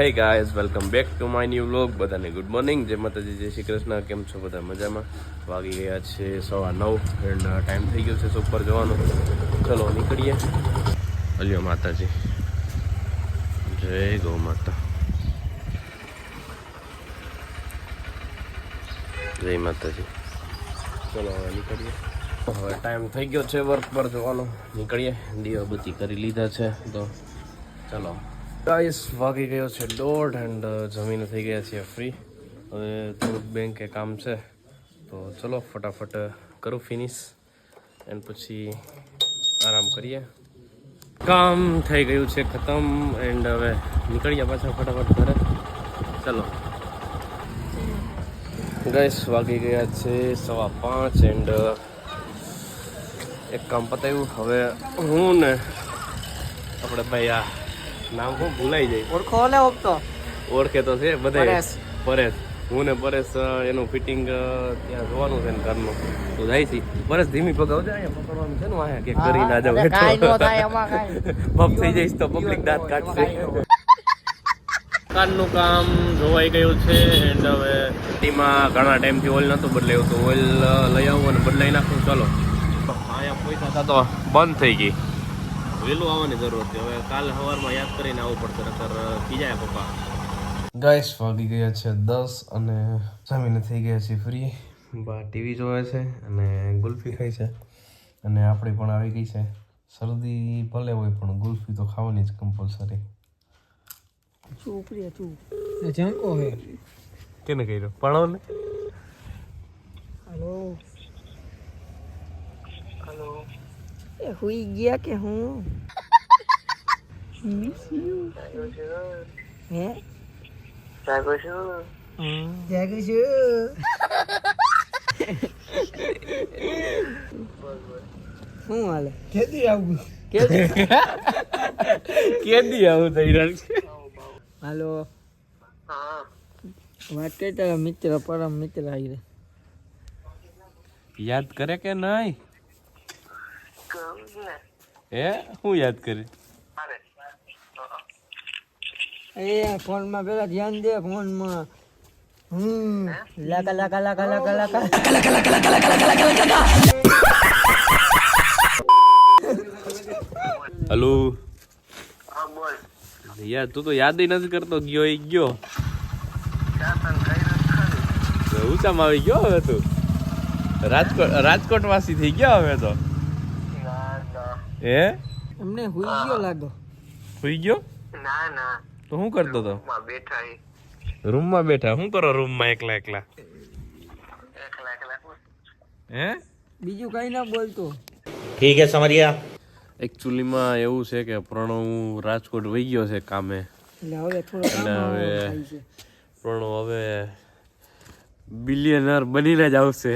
Hey guys welcome back to my new vlog બધાને good morning જય માતાજી, જય શ્રી કૃષ્ણ. કેમ છો બધા મજામાં? વાગી ગયા છે સવા નવ એન્ડ ટાઈમ થઈ ગયો છે સુપર જવાનો. ચલો નીકળીએ. અલ્યો માતાજી. જય ગૌ માતા. જય માતાજી. ચલો હવે નીકળીએ. હવે ટાઈમ થઈ ગયો છે વર્ક પર જવાનો. નીકળીએ. દીવાબત્તી કરી લીધા છે. તો ચલો. ગાઈસ વાગી ગયો છે દોઢ એન્ડ જમીન થઈ ગયા છીએ ફ્રી હવે થોડુંક બેંકે કામ છે. તો ચલો ફટાફટ કરું ફિનિશ એન્ડ પછી આરામ કરીએ. કામ થઈ ગયું છે ખતમ એન્ડ હવે નીકળીએ પાછા ફટાફટ ઘરે. ચલો. ગાઈસ વાગી ગયા છે સવા પાંચ એન્ડ એક કામ પતાવ્યું હવે હું ને આપણે ભાઈ આ નામ હું ભૂલાઈ જાય. ઓળખો ને ઓળખતો ઓળખે તો છે બધા પરેશ. પરેશ. હું ને પરેશ એનું ફિટિંગ ત્યાં જોવાનું છે ને ઘરનું. તો જાય છે. પરેશ ધીમી પગાવજે અહીંયા પકડવાનું છે ને અહીંયા કે કરી ના જાવ એટલે કાંઈ નો થાય એમાં કાંઈ. પપ થઈ જઈશ તો પબ્લિક દાંત કાઢશે. કારનું કામ જોવાઈ ગયું છે એન્ડ હવે ટીમાં ઘણા ટાઈમથી ઓઇલ નહોતું બદલાયું તો ઓઇલ લઈ આવું અને બદલાઈ નાખું. ચલો. અહીંયા પૈસા થતો તો બંધ થઈ ગઈ. વહેલું આવવાની જરૂર હતી હવે કાલ સવારમાં યાદ કરીને આવવું પડશે નકર ખીજાય પપ્પા. ગાઈસ વાગી ગયા છે દસ અને જમીને થઈ ગયા છે ફ્રી. બા ટીવી જોવે છે અને ગુલ્ફી ખાય છે. અને આપણી પણ આવી ગઈ છે. શરદી ભલે હોય પણ ગુલ્ફી તો ખાવાની જ કમ્પલસરી ચૂપ રે ચૂપ જંકો હે. કેને કર્યો? ભણાવો ને હાલો. હાલો. એ હુઈ ગયા કે હું મિસ યુ હે જાગો છું જાગો છું શું હાલે કેદી આવું કેદી કેદી આવું થઈ રહ્યું છે હાલો વાત તારા મિત્ર પરમ મિત્ર આવી યાદ કરે કે નહીં હે? હું યાદ કરી? એ ફોનમાં પેલા ધ્યાન દે ફોનમાં. હમ. લાકા લાકા લાકા લાકા લાકા. હલો? યાર તું તો યાદ નથી કરતો ગયો એ ગયો. ઊંચામાં આવી ગયો હવે તું? રાજકોટ રાજકોટ વાસી થઈ ગયો હવે તો? હે? અમને હુઈ ગયો લાગો. હુઈ ગયો? ના ના. તો શું કરતો તો? રૂમમાં બેઠા રૂમમાં બેઠા? શું કરો રૂમમાં એકલા એકલા? એકલા એકલા હે? બીજું કઈ ના બોલતો. ઠીક હે સમજ ગયા એકચ્યુઅલીમાં એવું છે કે પ્રણવ હું રાજકોટ વઈ ગયો છે કામે. એટલે હવે થોડો એટલે હવે પ્રણવ હવે બિલિયનર બનીને જ આવશે.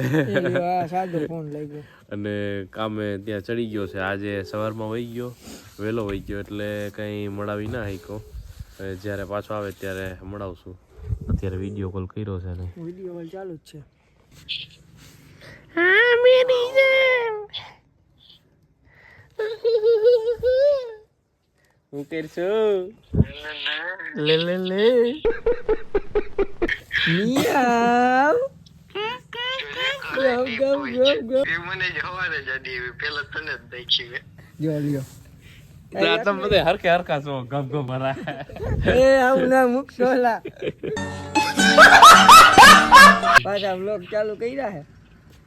અને કામે ત્યાં ચડી ગયો છે. આજે સવારમાં વહી ગયો વહેલો વહી ગયો એટલે કંઈ મળાવી ના શક્યો. જ્યારે પાછો આવે ત્યારે મળાવશું. અત્યારે વીડિયો કોલ કર્યો છે ને વીડિયો કોલ ચાલુ જ છે. હું કરશું? લે લે લે. મિયાવ ગમ ગમ ગમ ગમ એ મને જોવાને જડી પેલા તને દેખી મે જો લ્યો. તમે બધા હરકે હરકા છો ગમ ગમ ભરા એ આવું ના મુક છોલા પાછા વ્લોગ ચાલુ કર્યા હે.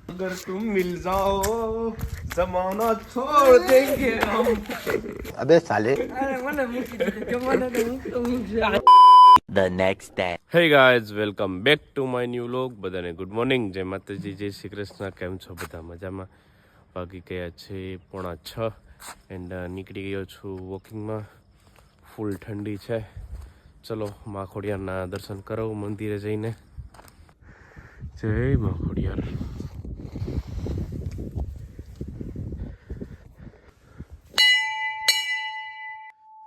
અગર તુમ મિલ જાઓ જમાના છોડ દેંગે હમ. અબે સાલે અરે મને મૂકી દે જમાના તો મૂકતો મૂકજો the next day. Hey guys welcome back to my new vlog બધાને ગુડ મોર્નિંગ જય માતાજી, જય શ્રી કૃષ્ણ. કેમ છો બધા મજામાં? બાકી ગયા છે પોણા છ એન્ડ નીકળી ગયો છું વોકિંગમાં ફૂલ ઠંડી છે. ચલો, માખોડિયારના દર્શન કરો મંદિરે જઈને. જય માખોડિયાર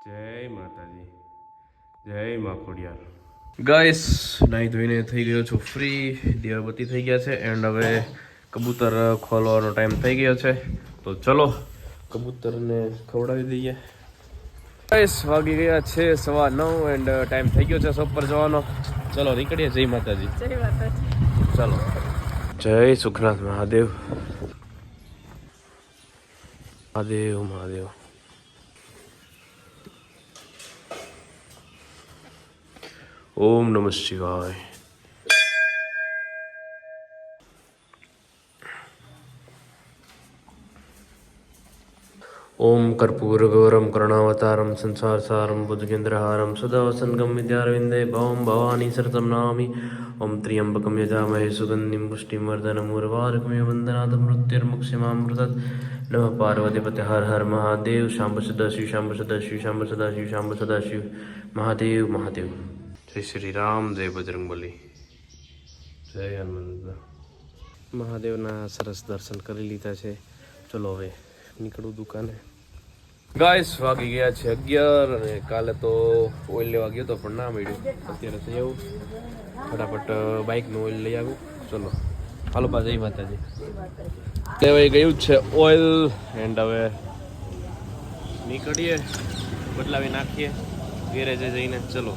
જય માતાજી જય માખોડિયાર ગાઈસ નાહી ધોઈને થઈ ગયો છું ફ્રી દીવાબત્તી થઈ ગયા છે એન્ડ હવે કબૂતર ખોલવાનો ટાઈમ થઈ ગયો છે. તો ચલો કબૂતરને ખવડાવી દઈએ. ગાઈસ વાગી ગયા છે સવા નવ એન્ડ ટાઈમ થઈ ગયો છે શોપ પર જવાનો. ચલો નીકળીએ. જય માતાજી. ચલો. જય સુખનાથ મહાદેવ. મહાદેવ મહાદેવ. ઓમ નમઃ શિવાય. ઓમ કર્પૂરગૌરમ કર્ણાવતારમ સંસારસારમ બુદ્ધગેન્દ્રહારમ સદા વસંગમ વિદ્યારવિંદે ભવમ ભવાની સરતમ નામી ઓમ ત્ર્યંબકમ યજામહે સુગંધિમ પુષ્ટિમર્દનમુર્વારકમિ વંદનાથ મૃત્યુર્મુક્ષિમામૃતત નમઃ પાર્વતીપતિ હર હર મહાદેવ શાંભ સદાશિવ શાંભ સદાશિવ શાંભ સદાશિવ શાંભ સદાશિવ મહાદેવ મહાદેવ જય શ્રી રામ જય બજરંગબલી. જય હનુમંત મહાદેવના સરસ દર્શન કરી લીધા છે. ચલો હવે નીકળું દુકાને. ગાઈસ વાગી ગયા છે અગિયાર અને કાલે તો ઓઇલ લેવા ગયો તો પણ ના મળ્યું. અત્યારે થઈ આવું ફટાફટ બાઇકનું ઓઇલ લઈ આવું. ચલો. હાલો પા જય માતાજી. લેવાઈ ગયું જ છે ઓઇલ એન્ડ હવે નીકળીએ. બદલાવી નાખીએ. ગેરેજે જઈને. ચલો.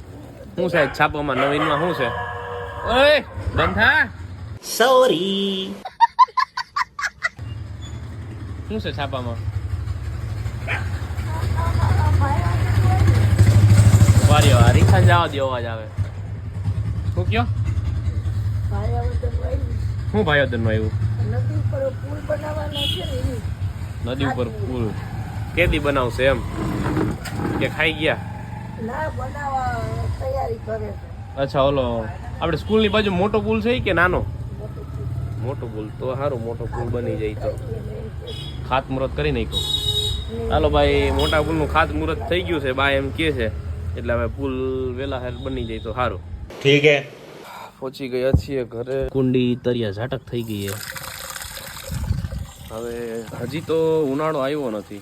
શું છે? છાપામાં નવીનમાં શું છે? ઓય બંધ? થા Sorry. શું છે છાપામાં? વારી વારી ખાન જાવ દો અવાજ આવે. શું કયો? શું ભાઈઓદનમાં આવ્યું? નદી ઉપર પુલ. કેદી બનાવશે એમ? કે ખાઈ ગયા? અચ્છા ઓલો આપણે સ્કૂલની બાજુ મોટો પુલ છે કે નાનો? મોટો પુલ તો સારું મોટો પુલ બની જાય તો. ખાતમુહૂર્ત કરી નાખ્યો. હાલો ભાઈ મોટા પુલનું ખાતમુહૂર્ત થઈ ગયું છે બાય એમ કે છે. એટલે હવે પુલ વેલા હેર બની જાય તો સારું ઠીક હે. પહોંચી ગયા છીએ ઘરે. કુંડી તરિયા ઝાટક થઈ ગઈ છે હવે હજી તો ઉનાળો આવ્યો નથી.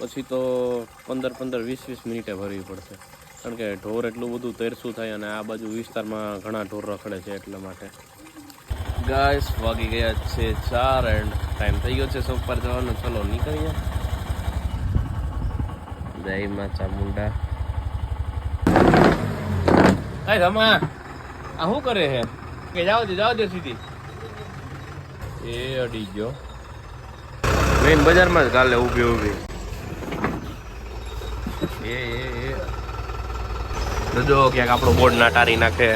પછી તો પંદર પંદર વીસ વીસ મિનિટે ભરવી પડશે. કારણ કે ઢોર એટલું બધું તૈરસું થાય અને આ બાજુ વિસ્તારમાં ઘણા ઢોર રખડે છે એટલા માટે. ગાઈસ વાગી ગયા છે ચાર એન્ડ ટાઈમ થઈ ગયો છે પર જવાનો. ચલો નીકળીએ. જય મા ચામુંડા કઈ રમા આ શું કરે છે? કે જાવ દે જાવ દે સીધી. એ અડી ગયો. મેઇન બજારમાં જ કાલે ઊભી ઊભી. એ એ એ. જો ક્યાંક આપણો બોર્ડ ના ટારી નાખે.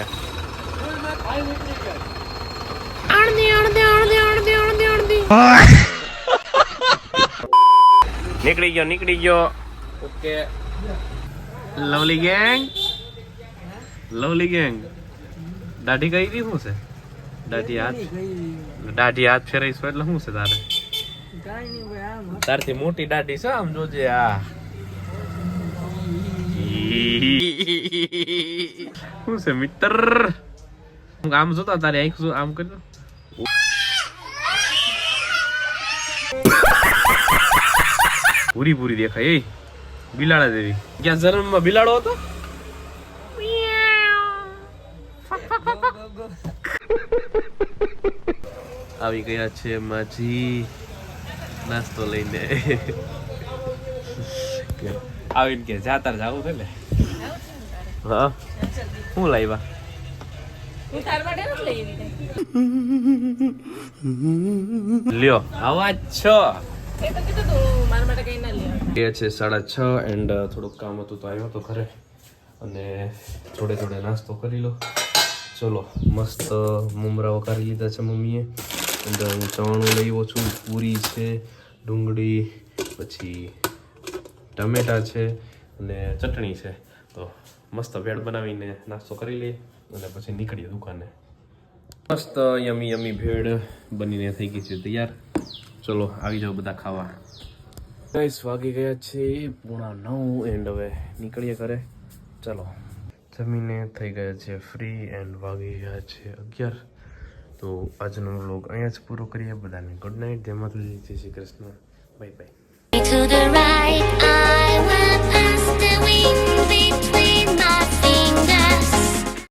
નીકળી ગયો નીકળી ગયો. Okay. Lovely gang? Lovely gang. દાઢી કઈ દી શું છે? દાઢી હાથ. દાઢી હાથ ફેરાઈશું એટલે શું છે તારે? તારથી મોટી દાઢી છે આમ જોજે આ. શું છે મિત્ર આમ જોતા તારે આંખ જો આમ કરી પૂરી પૂરી દેખાય એ બિલાડા જેવી ક્યાં જન્મમાં બિલાડો હતો આવી ગયા છે માજી નાસ્તો લઈને આવીને કે જાતાર જાવું છે ને હા? શું લાવ્યા? લ્યો. આવા છ. એ છે સાડા છ એન્ડ થોડુંક કામ હતું તો આવ્યો હતો ઘરે. અને થોડે થોડે નાસ્તો કરી લો. ચલો મસ્ત મમરાઓ કરી લીધા છે મમ્મીએ. અંદર હું ચવાણું લઈ આવ્યો છું પૂરી છે ડુંગળી પછી ટમેટા છે અને ચટણી છે. તો મસ્ત ભેળ બનાવીને નાસ્તો કરી લઈએ અને પછી નીકળીએ દુકાને. મસ્ત યમી યમી ભેળ બનીને થઈ ગઈ છે તૈયાર. ચલો, આવી જાઓ બધા ખાવા. ગાઈસ વાગી ગયા છે પૂણા નવ એન્ડ હવે નીકળીએ ઘરે. ચલો. જમીને થઈ ગયા છે ફ્રી એન્ડ વાગી ગયા છે અગિયાર. તો આજનો વ્લોગ અહીંયા જ પૂરો કરીએ. બધાને ગુડ નાઇટ જય માતાજી. જય શ્રી કૃષ્ણ. Bye bye